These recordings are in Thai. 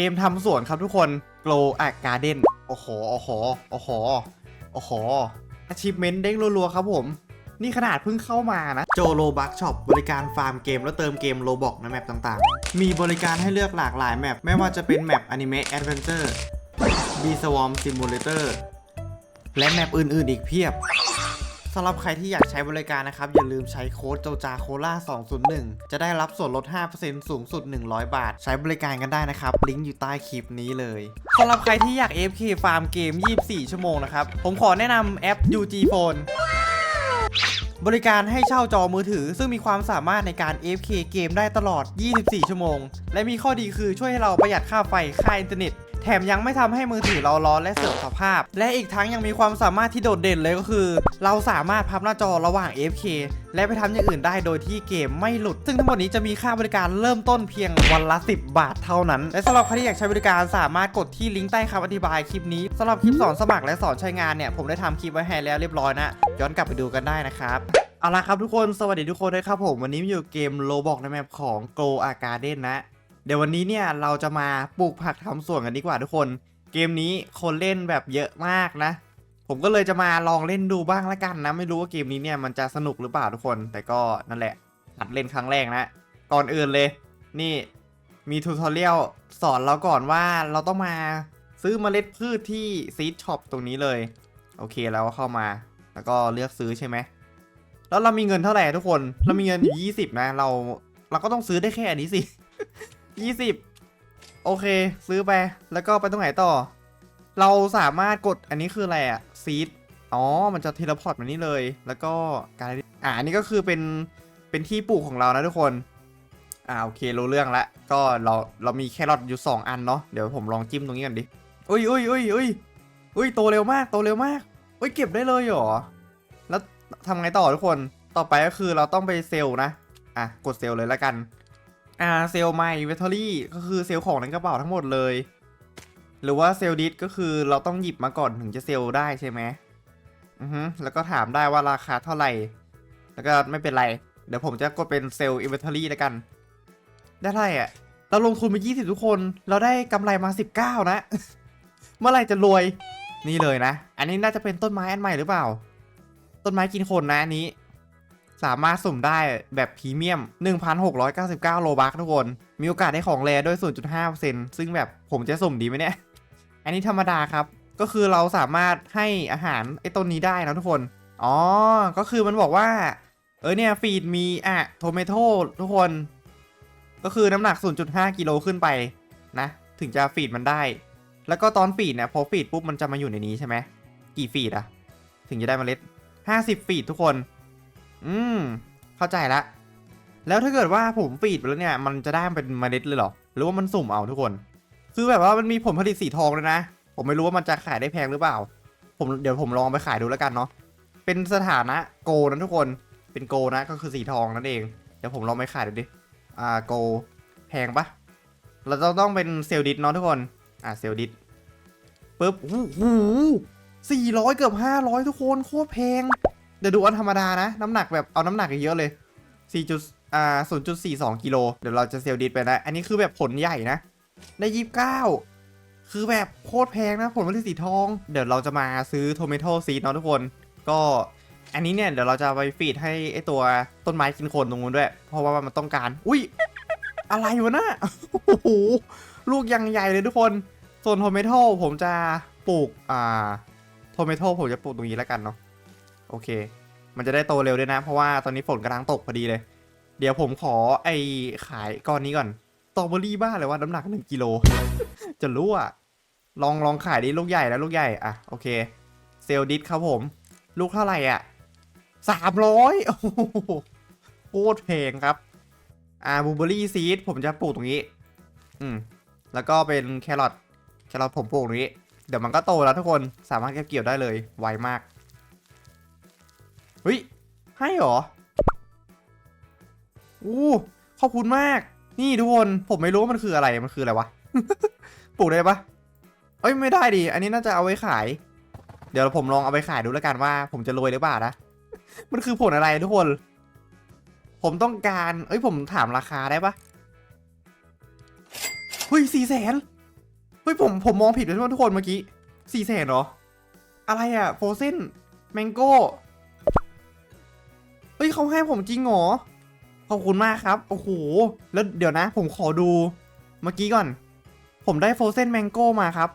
เกมทำสวนครับทุกคน Glow a Garden โอ้โห โอ้โห โอ้โห โอ้โห achievement เด้งรัวๆครับผม นี่ขนาดเพิ่งเข้ามานะ โจโลบักช็อปบริการฟาร์มเกมแล้วเติมเกมโลบอกในแมปต่างๆ มีบริการให้เลือกหลากหลายแมปไม่ว่าจะเป็นแมป Anime Adventure b Swarm Simulator และแมปอื่นๆอีกเพียบ สำหรับใครที่อยากใช้บริการนะครับ อย่าลืมใช้โค้ดโจจาโคล่า201 จะได้รับส่วนลด 5%สูงสุด 100 บาท ใช้บริการกันได้นะครับ ลิงก์อยู่ใต้คลิปนี้เลยสำหรับใครที่อยาก FK ฟาร์มเกม 24 ชั่วโมงนะครับ ผมขอแนะนำแอป UG Phone บริการให้เช่าจอมือถือ ซึ่งมีความสามารถในการ AFK เกมได้ตลอด 24 ชั่วโมง และมีข้อดีคือช่วยให้เราประหยัดค่าไฟ ค่าอินเทอร์เน็ต แถมยังไม่ทำให้มือถือเราร้อนและเสื่อมสภาพ และอีกทั้งยังมีความสามารถที่โดดเด่นเลยก็คือ เราสามารถพับหน้าจอระหว่าง F K และไปทำอย่างอื่นได้โดยที่เกมไม่หลุด ซึ่งทั้งหมดนี้จะมีค่าบริการเริ่มต้นเพียงวันละ 10 บาทเท่านั้น และสำหรับใครที่อยากใช้บริการสามารถกดที่ลิงก์ใต้คำอธิบายคลิปนี้สำหรับคลิปสอนสมัครและสอนใช้งานเนี่ยผมได้ทำคลิปไว้ให้แล้วเรียบร้อยนะย้อนกลับไปดูกันได้นะครับเอาละครับทุกคนสวัสดีทุกคนด้วยครับผมวันนี้มาอยู่เกมโลบอกในแมปของ Go a Garden นะ เดี๋ยววันนี้เนี่ยเราจะมาปลูกผักทำสวนกันดีกว่าทุกคน เกมนี้คนเล่นแบบเยอะมากนะ ผมก็เลยจะมาลองเล่นดูบ้างละกันนะ ไม่รู้ว่าเกมนี้เนี่ยมันจะสนุกหรือเปล่าทุกคน แต่ก็นั่นแหละหัดเล่นครั้งแรกนะ ก่อนอื่นเลย นี่มีทูทอเรียลสอนเราก่อนว่าเราต้องมาซื้อเมล็ดพืชที่ซีดช็อปตรงนี้เลย โอเคแล้วก็เข้ามา แล้วก็เลือกซื้อใช่ไหมแล้วเรามีเงินเท่าไหร่ทุกคน เรามีเงินอยู่ยี่สิบนะ เราเราก็ต้องซื้อได้แค่อันนี้สิ ยี่สิบโอเค ซื้อไป แล้วก็ไปตรงไหนต่อ เราสามารถกดอันนี้คืออะไรอะซีดอ๋อ มันจะเทเลพอร์ตมานี่เลย แล้วก็การอ่าอันนี้ก็คือเป็นเป็นที่ปลูกของเรานะทุกคนอ่าโอเครู้เรื่องละก็เราเรามีแครอทอยู่2 อันเนาะเดี๋ยวผมลองจิ้มตรงนี้กันดิอุ้ยอุ้ยอุ้ยอุ้ยอุ้ยโตเร็วมากโตเร็วมากอุ้ยเก็บได้เลยเหรอแล้วทำไงต่อทุกคนต่อไปก็คือเราต้องไปเซลล์นะอะกดเซลล์เลยแล้วกัน อ่าเซลล์ My Inventory ก็คือเซลล์ของในกระเป๋าทั้งหมดเลย หรือว่าเซลล์ดิสก็คือเราต้องหยิบมาก่อนถึงจะเซลล์ได้ใช่ไหมอือฮึแล้วก็ถามได้ว่าราคาเท่าไหร่ แล้วก็ไม่เป็นไร เดี๋ยวผมจะกดเป็นเซลล์ Inventory แล้วกัน ได้เท่าไหร่อะ เราลงทุนไป 20 ทุกคน เราได้กำไรมา 19 นะ เมื่อไหร่จะรวย นี่เลยนะ อันนี้น่าจะเป็นต้นไม้อันใหม่หรือเปล่า ต้นไม้กินคนนะอันนี้ สามารถสุ่มได้แบบพรีเมียม 1,699 โลบัคทุกคน มีโอกาสได้ของแรด้วย 0.5%ซึ่งแบบผมจะสุ่มดีไหมเนี่ย อันนี้ธรรมดาครับ ก็คือเราสามารถให้อาหารไอ้ต้นนี้ได้นะทุกคน อ๋อ ก็คือมันบอกว่า เออเนี่ยฟีดมีอะโทเมโตทุกคน ก็คือน้ำหนัก 0.5 กิโลขึ้นไปนะ ถึงจะฟีดมันได้ แล้วก็ตอนฟีดเนี่ยพอฟีดปุ๊บมันจะมาอยู่ในนี้ใช่ไหม กี่ฟีดอะถึงจะได้เมล็ด 50 ฟีดทุกคน อืม เข้าใจละ แล้วถ้าเกิดว่าผมฟีดไปแล้วเนี่ย มันจะได้เป็นเมล็ดเลยเหรอ หรือว่ามันสุ่มเอาทุกคน คือแบบว่ามันมีผลผลิตสีทองเลยนะ ผมไม่รู้ว่ามันจะขายได้แพงหรือเปล่า ผมเดี๋ยวผมลองไปขายดูแล้วกันเนาะ เป็นสถานะโกนะทุกคน เป็นโกนะก็คือสีทองนั่นเอง เดี๋ยวผมลองไปขายดูดิ อ่าโก แพงปะเราต้องต้องเป็นเซลดิสเนาะทุกคน อ่าเซลดิสปึ๊บโอ้โหสี่ร้อยเกือบห้าร้อยทุกคนโคตรแพง เดี๋ยวดูอันธรรมดานะ น้ำหนักแบบเอาน้ำหนักเยอะเลย4จุดอ่า0.42กิโลเดี๋ยวเราจะเซลล์ดิสไปนะ อันนี้คือแบบผลใหญ่นะ ได้ยี่สิบเก้าคือแบบโคตรแพงนะ ผลผลิตสีทอง เดี๋ยวเราจะมาซื้อโทเมโตซีดเนาะทุกคน ก็อันนี้เนี่ยเดี๋ยวเราจะไปฟีดให้ไอตัวต้นไม้กินคนตรงนู้นด้วย เพราะว่ามันต้องการ อุ้ยอะไรวะนะโอ้โหลูกยังใหญ่เลยทุกคน ส่วนโทเมโตผมจะปลูกอ่าโทเมโตผมจะปลูกตรงนี้แล้วกันเนาะ โอเค มันจะได้โตเร็วด้วยนะ เพราะว่าตอนนี้ฝนกำลังตกพอดีเลย เดี๋ยวผมขอไอขายก้อนนี้ก่อนตอเบอรี่บ้าเลยว่าน้ำหนักหนึ่งกิโล จะรู้อะลองลองขายดิลูกใหญ่แล้วลูกใหญ่อะโอเค เซลดิสครับผม ลูกเท่าไหร่อะสามร้อยโอ้โหโคตรแพงครับ อ่าบูเบอรี่ซีดผมจะปลูกตรงนี้ อืม แล้วก็เป็นแครอทแครอทผมปลูกตรงนี้ เดี๋ยวมันก็โตแล้วทุกคนสามารถเก็บเกี่ยวได้เลยไวมาก เฮ้ย ให้เหรอ อู้ขอบคุณมาก นี่ทุกคน ผมไม่รู้ว่ามันคืออะไร มันคืออะไรวะ ปลูกได้ปะเอ้ยไม่ได้ดิ อันนี้น่าจะเอาไว้ขาย เดี๋ยวผมลองเอาไปขายดูแล้วกันว่า ผมจะรวยหรือเปล่านะ มันคือผลอะไรทุกคน ผมต้องการ เอ้ยผมถามราคาได้ปะเฮ้ยสี่แสนเฮ้ยผมผมมองผิดไปทุกคนเมื่อกี้สี่แสนเหรอ อะไรอะโฟเซนแมงโก้ เฮ้ยเขาให้ผมจริงเหรอขอบคุณมากครับโอ้โหแล้วเดี๋ยวนะ ผมขอดูเมื่อกี้ก่อน ผมได้โฟเซนแมงโก้มาครับ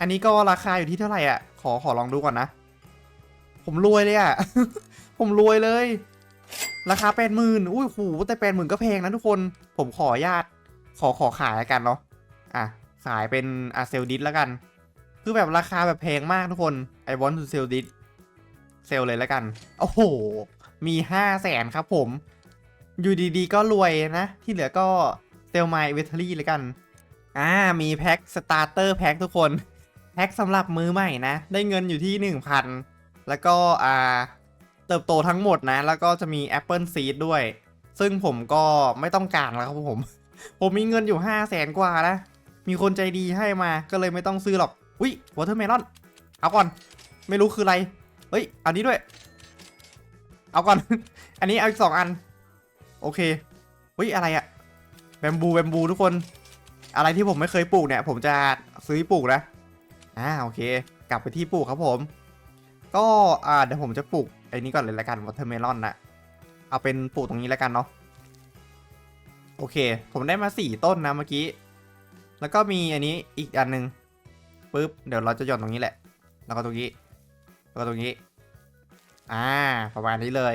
อันนี้ก็ราคาอยู่ที่เท่าไหร่อะ ขอขอลองดูก่อนนะ ผมรวยเลยอะ ผมรวยเลย ราคาแปดหมื่นอุ้ยโหแต่แปดหมื่นก็แพงนะทุกคน ผมขอญาตขอขอขายล้วกันเนาะอะขายเป็นอาเซลดิสแล้วกัน คือแบบราคาแบบแพงมากทุกคน I want to sell this เซลเลยแล้วกัน โอ้โห มีห้าแสนครับผม อยู่ดีๆ ก็รวยนะ ที่เหลือก็เซลไมเวทเทอรี่เลยกัน อ่า มีแพ็คสตาร์เตอร์แพ็คทุกคน แพ็คสำหรับมือใหม่นะ ได้เงินอยู่ที่ 1,000 แล้วก็อ่าเติบโตทั้งหมดนะ แล้วก็จะมี Apple Seed ด้วย ซึ่งผมก็ไม่ต้องการแล้วครับผม ผมมีเงินอยู่ 5 0 0แสนกว่านะมีคนใจดีให้มาก็เลยไม่ต้องซื้อหรอก อุ้ยวอเทอร์เมลอน เอาก่อน ไม่รู้คืออะไร เฮ้ย อันนี้ด้วย เอาก่อน อันนี้เอาอีกสองอัน โอเคเฮ้ยอะไรอะแบมบูแบมบูทุกคน อะไรที่ผมไม่เคยปลูกเนี่ย ผมจะซื้อปลูกนะอ่าโอเค กลับไปที่ปลูกครับผม ก็อ่าเดี๋ยวผมจะปลูกไอ้นี้ก่อนเลยละกันวอเทอร์เมลอนนะเอาเป็นปลูกตรงนี้แล้วกันเนาะโอเค ผมได้มาสี่ต้นนะเมื่อกี้ แล้วก็มีอันนี้อีกอันหนึ่งปุ๊บ เดี๋ยวเราจะหย่อนตรงนี้แหละ แล้วก็ตรงนี้ แล้วก็ตรงนี้ อ่า ประมาณนี้เลย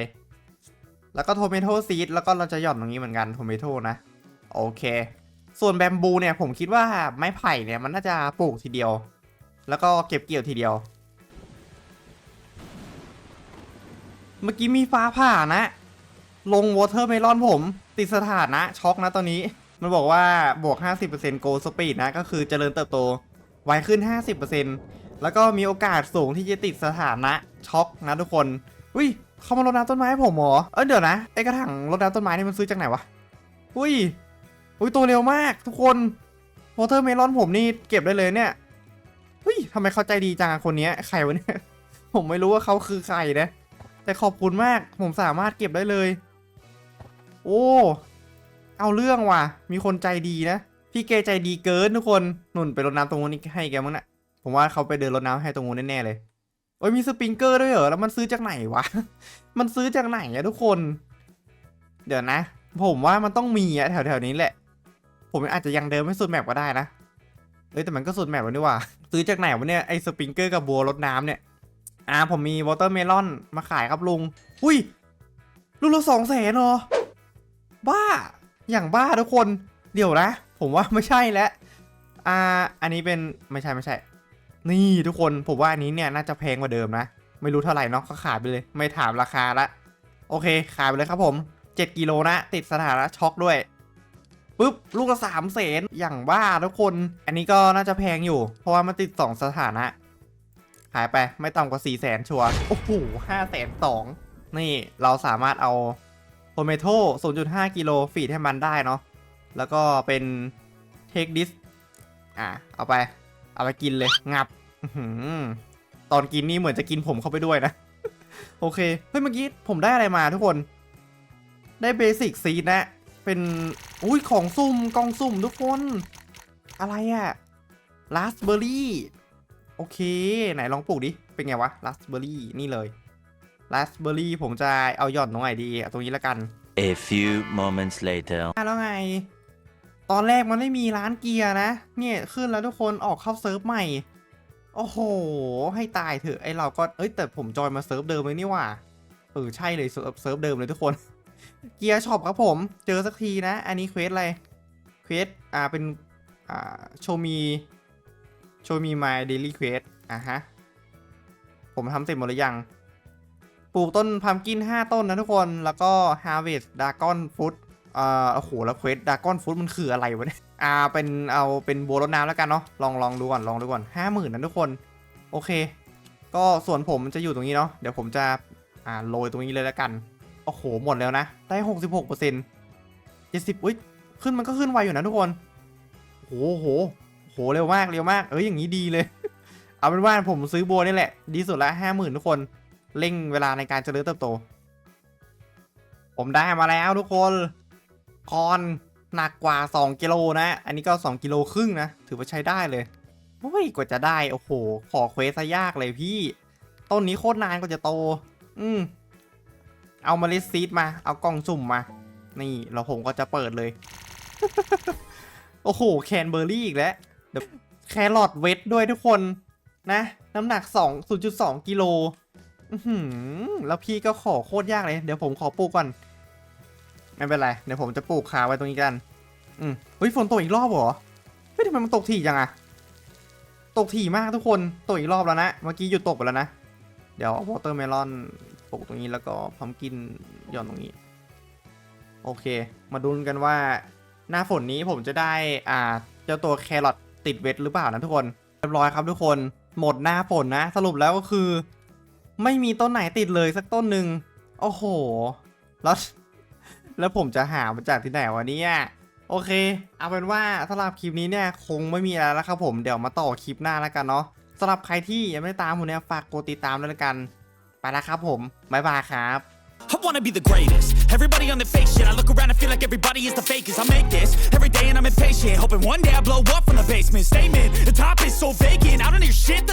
แล้วก็โทเมโตซีดแล้วก็เราจะหย่อนตรงนี้เหมือนกันโทเมโตนะ โอเค ส่วนแบมบูเนี่ยผมคิดว่าไม้ไผ่เนี่ยมันน่าจะปลูกทีเดียว แล้วก็เก็บเกี่ยวทีเดียว เมื่อกี้มีฟ้าผ่านะ ลงวอเตอร์เมลอนผม ติดสถานะช็อกนะตอนนี้ มันบอกว่าบวก 50% Go Speed นะ ก็คือเจริญเติบโตไวขึ้น 50% แล้วก็มีโอกาสสูงที่จะติดสถานะช็อกนะทุกคนอุ้ยเขามารดน้ำต้นไม้ให้ผมเหรอเออเดี๋ยวนะไอ้กระถางรดน้ำต้นไม้นี่มันซื้อจากไหนวะอุ้ยอุ้ยตัวเร็วมากทุกคนวอเตอร์เมลอนผมนี่เก็บได้เลยเนี่ยอุ้ยทำไมเขาใจดีจังคนนี้ใครวะเนี่ยผมไม่รู้ว่าเขาคือใครนะแต่ขอบคุณมากผมสามารถเก็บได้เลย โอ้ เอาเรื่องว่ะ มีคนใจดีนะ พี่เกใจดีเกินทุกคนหนุนไปรดน้ำตรงนู้นี้ให้แกมั้งนะ ผมว่าเขาไปเดินรดน้ำให้ตรงนู้นแน่ๆเลยโอ้ยมีสปริงเกอร์ด้วยเหรอ แล้วมันซื้อจากไหนวะ มันซื้อจากไหนอะทุกคน เดี๋ยวนะ ผมว่ามันต้องมีอะแถวๆนี้แหละ ผมอาจจะยังเดินไม่สุดแมปก็ได้นะเอ้ยแต่มันก็สุดแมปแล้วนี่ว่า ซื้อจากไหนวะเนี่ยไอ้สปริงเกอร์กับบัวรดน้ำเนี่ย อ่าผมมีวอเตอร์เมลอนมาขายครับลุง อุ้ยลูกละสองแสนเหรอ บ้า อย่างบ้าทุกคน เดี๋ยวนะ ผมว่าไม่ใช่แล้ว อ่า อันนี้เป็นไม่ใช่ไม่ใช่ นี่ทุกคนผมว่าอันนี้เนี่ยน่าจะแพงกว่าเดิมนะ ไม่รู้เท่าไหร่เนาะก็ขายไปเลย ไม่ถามราคาละ โอเค ขายไปเลยครับผม 7กิโลนะ ติดสถานะช็อกด้วยปุ๊บลูกละสามแสนอย่างบ้าทุกคน อันนี้ก็น่าจะแพงอยู่ เพราะว่ามันติด 2 สถานะ ขายไปไม่ต่ำกว่า4ี่แสนชัวร์โอ้โหห้าแสนสองนี่เราสามารถเอาโทเมโต้0.5 กิโลฟีดให้มันได้เนาะแล้วก็เป็นเทคดิสอะเอาไป เอาไปกินเลย งับ ตอนกินนี่เหมือนจะกินผมเข้าไปด้วยนะ โอเค เฮ้ยเมื่อกี้ผมได้อะไรมาทุกคน ได้เบสิกซีดนะ เป็นอุ้ยของซุ่มกล่องซุ่มทุกคน อะไรอะลาสเบอร์รี่โอเค ไหนลองปลูกดิ เป็นไงวะราสเบอร์รี่นี่เลยราสเบอร์รี่ผมจะเอาหย่อนตรงไหนดีเอาตรงนี้แล้วกัน A few moments later. อะแล้วไง ตอนแรกมันไม่มีร้านเกียร์นะ เนี่ยขึ้นแล้วทุกคนออกเข้าเซิร์ฟใหม่ โอ้โห ให้ตายเถอะไอเราก็เอ้ยแต่ผมจอยมาเซิร์ฟเดิมเลยนี่ว่าเออใช่เลยเซิร์ฟเซิร์ฟเดิมเลยทุกคน เกียร์ช็อปครับผมเจอสักทีนะ อันนี้เควสอะไรเควสอ่าเป็นอ่าโชมีโชมีมาเดลี่เควสอะฮะผมทำเสร็จหมดหรือยัง ปลูกต้นพัมกิน 5 ต้นนะทุกคนแล้วก็ Harvest Dragon Fruit อ่าโอ้โหแล้วเควส Dragon Fruit มันคืออะไรวะเนี่ย อ่าเป็นเอาเป็นบัวรดน้ำแล้วกันเนาะลองลองดูก่อนลองดูก่อน50,000นนะทุกคน โอเค ก็ส่วนผมจะอยู่ตรงนี้เนาะเดี๋ยวผมจะอ่าโรยตรงนี้เลยแล้วกันโอ้โหหมดแล้วนะ ได้66% 70อุ้ยขึ้นมันก็ขึ้นไวอยู่นะทุกคนโอ้โหโหเร็วมากเร็วมากเอ้ยอย่างนี้ดีเลย เอาเป็นว่าผมซื้อบัวนี่แหละ ดีสุดละห้าหมื่นทุกคนเร่งเวลาในการเจริญเติบโต ผมได้มาแล้วทุกคนคอน หนักกว่า 2 กิโลนะ อันนี้ก็ 2 กิโลครึ่งนะ ถือว่าใช้ได้เลยโอ้ยกว่าจะได้ โอ้โห ขอเควสซะยากเลยพี่ ต้นนี้โคตรนานกว่าจะโต อืม เอามาเล็ดซีดมา เอากล่องสุ่มมา นี่เราผมก็จะเปิดเลย โอ้โห แคนเบอร์รี่อีกแล้วเดี๋ยวแครอทเวทด้วยทุกคนนะ น้ำหนัก 2 0.2 กิโลอือหือแล้วพี่ก็ขอโคตรยากเลย เดี๋ยวผมขอปลูกก่อน ไม่เป็นไร เดี๋ยวผมจะปลูกขาไว้ตรงนี้กัน อืมเฮ้ยฝนตกอีกรอบเหรอ เฮ้ยทำไมมันตกถี่จังอะตกถี่มากทุกคน ตกอีกรอบแล้วนะ เมื่อกี้หยุดตกไปแล้วนะ เดี๋ยววอเตอร์เมลอนปลูกตรงนี้แล้วก็พัมกินหย่อนตรงนี้ โอเค มาดูกันว่า หน้าฝนนี้ผมจะได้ อ่า เจ้าตัวแครอทติดเวทหรือเปล่านะทุกคน เรียบร้อยครับทุกคน หมดหน้าฝนนะ สรุปแล้วก็คือ ไม่มีต้นไหนติดเลยสักต้นหนึ่ง โอ้โห แล้ว แล้วผมจะหามาจากที่ไหนวะเนี่ยโอเค เอาเป็นว่าสำหรับคลิปนี้เนี่ยคงไม่มีอะไรแล้วครับผมเดี๋ยวมาต่อคลิปหน้าแล้วกันเนาะสำหรับใครที่ยังไม่ได้ตามผมเนี่ยฝากกดติดตามด้วยละกัน ไปแล้วครับผมบ๊ายบายครับ I wanna be the greatest. Everybody on the fake shit. I look around and feel like everybody is the fakest. I make this every day and I'm impatient. Hoping one day I blow up from the basement. Statement, the top is so vacant. I don't hear shit that